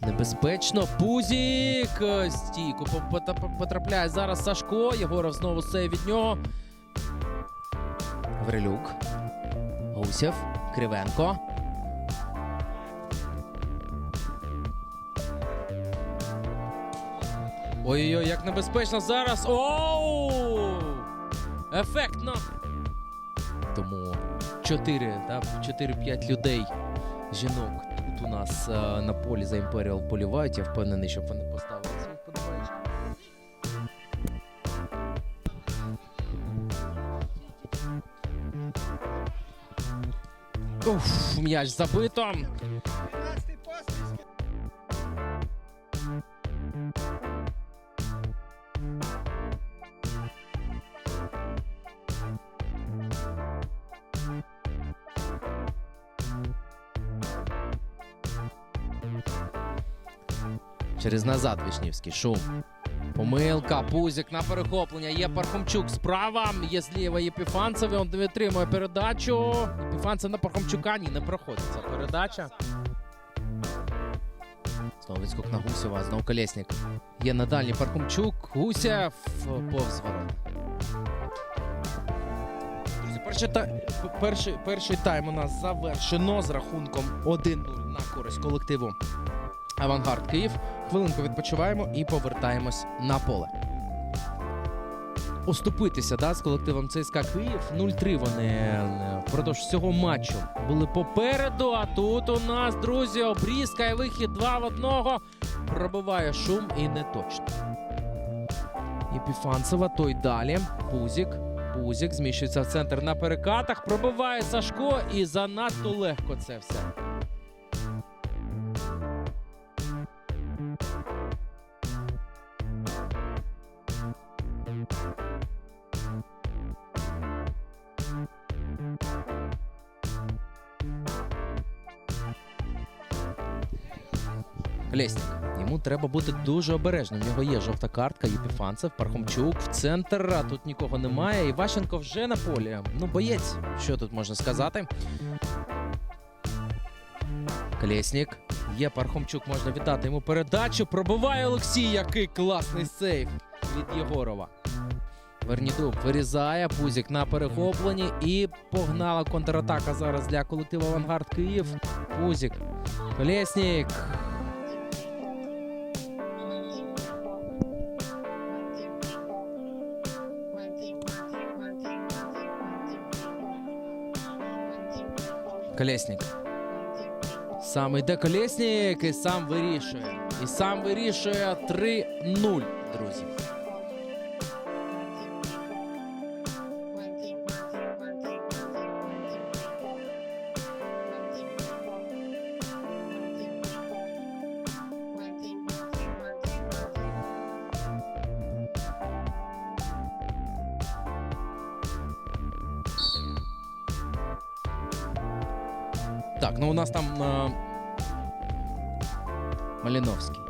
Небезпечно. Пузік. Е, Стійку потрапляє зараз Сашко. Єгоров знову сейв від нього. Гаврилюк. Гусєв. Кривенко. Ой-ой-ой, як небезпечно зараз. Оу! Ефектно. Тому 4, да, 4-5 людей, жінок тут у нас е, на полі за Імперіал полівають. Я впевнений, щоб вони поставили подобаючок. Уф, м'яч забито. Через назад Вишнівський. Шум. Помилка, Пузик на перехоплення. Є Пархомчук справа. Є зліва Єпіфанцев. Він витримує передачу. Єпіфанцев на Пархомчука. Ні, не проходить ця передача. Знову відскок на Гусєва. Знову Колєснік. Є на дальній Пархомчук. Гусєв повз ворота. Перший, та... перший, перший тайм у нас завершено з рахунком 1-0 на користь колективу Авангард Київ. Хвилинку відпочиваємо і повертаємось на поле. Оступитися да, з колективом ЦСКА Київ. 0-3 вони е, впродовж всього матчу були попереду. А тут у нас, друзі, обрізка і вихід 2 в 1. Пробиває шум і не точно. Єпіфанцева, той далі. Пузік. Пузік зміщується в центр на перекатах. Пробиває Сашко і занадто легко це все. Колєснік. Йому треба бути дуже обережним. В нього є жовта картка, Єпіфанцев, Пархомчук в центр. А тут нікого немає. Іващенко вже на полі. Ну, боєць. Що тут можна сказати? Колєснік. Є Пархомчук, можна віддати йому передачу. Пробиває Олексій. Який класний сейф від Єгорова. Вернідук вирізає Пузік на перехопленні і погнала контратака зараз для колективу Авангард Київ. Пузік. Колєснік. Колєснік. Сам йде Колєснік і сам вирішує. І сам вирішує 3-0, друзі. Так, ну у нас там Маліновський.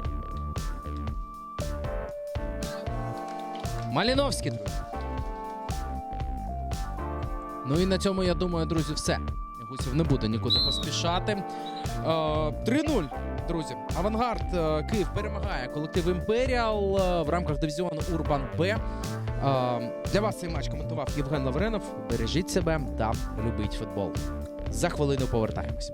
Маліновський, друзі. Ну і на цьому, я думаю, друзі, все. Гусів не буде нікуди поспішати. Е, 3-0, друзі. Авангард Київ перемагає колектив Імперіал в рамках дивізіону Урбан Б. Для вас цей матч коментував Євген Лавренов. Бережіть себе та любіть футбол. За хвилину повертаємось.